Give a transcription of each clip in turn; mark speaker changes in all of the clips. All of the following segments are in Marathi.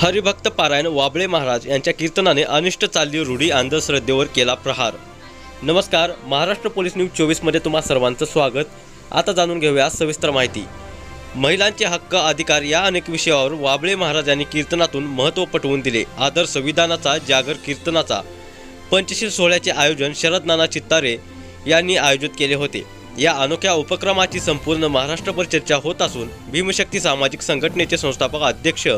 Speaker 1: हरिभक्त पारायण वाबळे महाराज यांच्या कीर्तनाने अनिष्ट चालली रूढी अंधश्रद्धेवर केला प्रहार. नमस्कार महाराष्ट्र पोलीस न्यूज चोवीसमध्ये तुम्हा सर्वांचं स्वागत. आता जाणून घेऊया सविस्तर माहिती. महिलांचे हक्क अधिकार या अनेक विषयावर वाबळे महाराजांनी कीर्तनातून महत्त्व पटवून दिले. आदर संविधानाचा जागर कीर्तनाचा. पंचशील सोहळ्याचे आयोजन शरद नाना चित्तारे यांनी आयोजित केले होते. या अनोख्या उपक्रमाची संपूर्ण महाराष्ट्रभर चर्चा होत असून भीमशक्ती सामाजिक संघटनेचे संस्थापक अध्यक्ष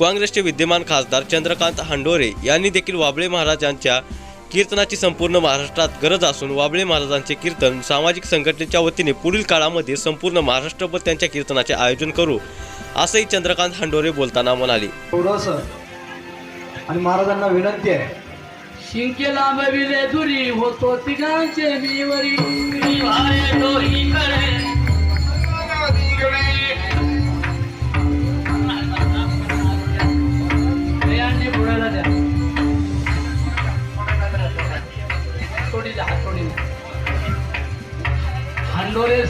Speaker 1: काँग्रेसचे विद्यमान खासदार चंद्रकांत हांडोरे यांनी देखील वाबळे महाराजांच्या कीर्तनाची संपूर्ण महाराष्ट्रात गरज असून वाबळे महाराजांचे कीर्तन सामाजिक संघटनेच्या वतीने पुढील काळामध्ये संपूर्ण महाराष्ट्रभर त्यांच्या कीर्तनाचे आयोजन करू असंही चंद्रकांत हांडोरे बोलताना म्हणाले.
Speaker 2: थोडंसं आणि महाराजांना विनंती आहे.
Speaker 3: शिंकेला बविले दुरी होतो तिघांचे डोहीकडे दयांनी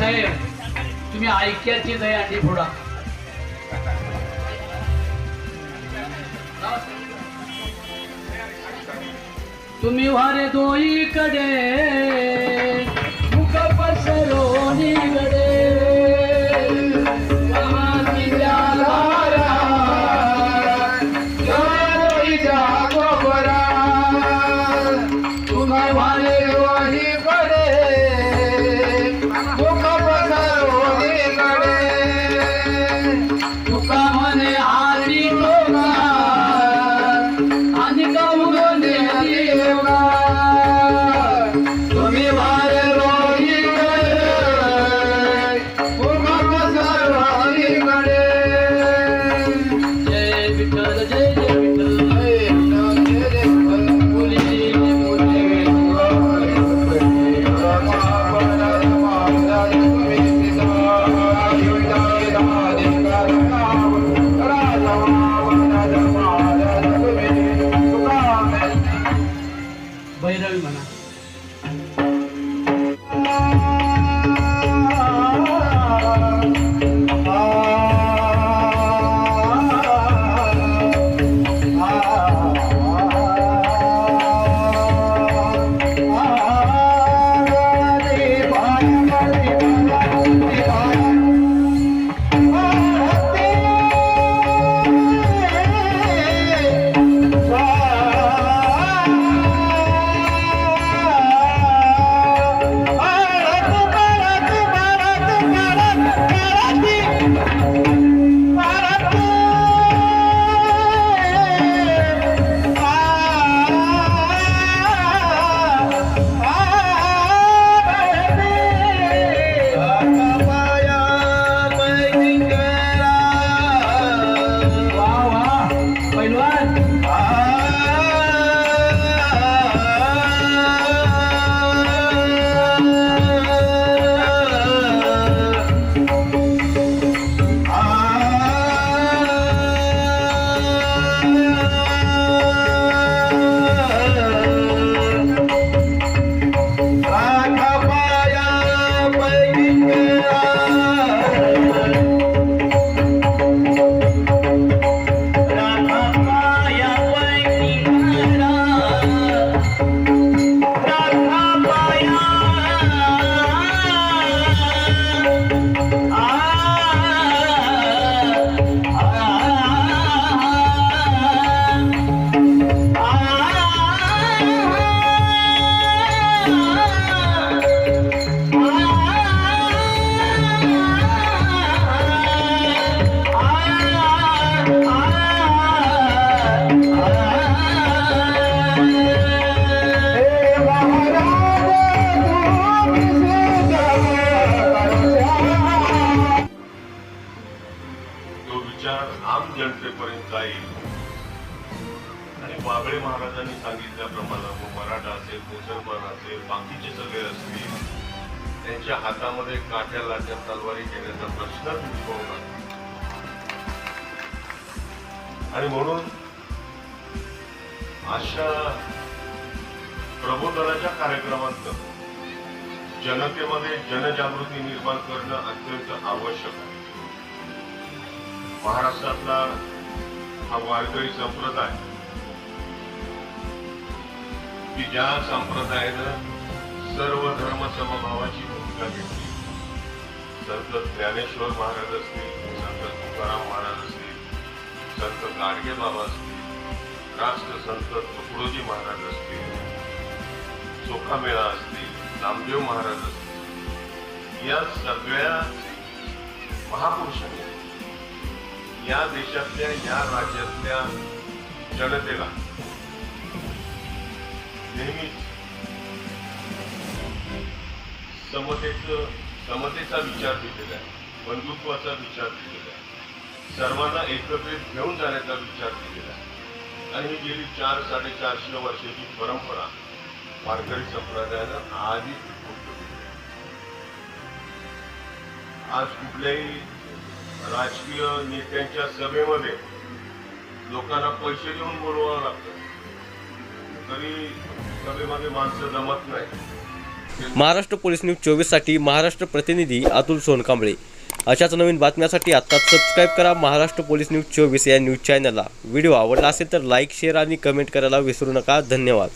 Speaker 3: साहेब तुम्ही ऐक्याची दयांनी फोडा तुम्ही वारे दोईकडे. मुख देवा तुम्ही
Speaker 4: विचार आम जनतेपर्यंत जाईल. आणि बाबळे महाराजांनी सांगितल्याप्रमाणे मग मराठा असेल मुसलमान असेल बाकीचे सगळे असतील त्यांच्या हातामध्ये काठ्या लाट्या तलवारी घेण्याचा प्रश्नच उद्भवणार आणि म्हणून अशा प्रबोधनाच्या कार्यक्रमातून जनतेमध्ये जनजागृती निर्माण करणं अत्यंत आवश्यक आहे. महाराष्ट्रातला हा वारकरी संप्रदाय की ज्या संप्रदायानं सर्व धर्म समभावाची भूमिका घेतली. संत ज्ञानेश्वर महाराज असतील संत तुकाराम महाराज असतील संत गाडगे बाबा असतील राष्ट्रसंत तुकडोजी महाराज असतील चोखामेळा असतील नामदेव महाराज असतील या सगळ्या महापुरुषांनी या देशातल्या या राज्यातल्या जनतेला नेहमीच समतेचं समतेचा विचार दिलेला आहे बंधुत्वाचा विचार दिलेला आहे सर्वांना एकत्रित घेऊन जाण्याचा विचार दिलेला आहे. आणि ही गेली चार साडेचारशे वर्षाची परंपरा वारकरी संप्रदायानं आजही आज कुठल्याही राजकीय नेत्यांच्या सभेमध्ये लोकांना पैसे देऊन बोलवावं लागतं. तरी सभेमध्ये माणसं जमत नाही.
Speaker 1: महाराष्ट्र पोलीस न्यूज चोवीससाठी महाराष्ट्र प्रतिनिधी अतुल सोनकांबळे. अशाच नवीन बातम्यासाठी आत्ताच सबस्क्राईब करा महाराष्ट्र पोलीस न्यूज चोवीस या न्यूज चॅनलला व्हिडिओ आवडला असेल तर लाईक शेअर आणि कमेंट करायला विसरू नका. धन्यवाद.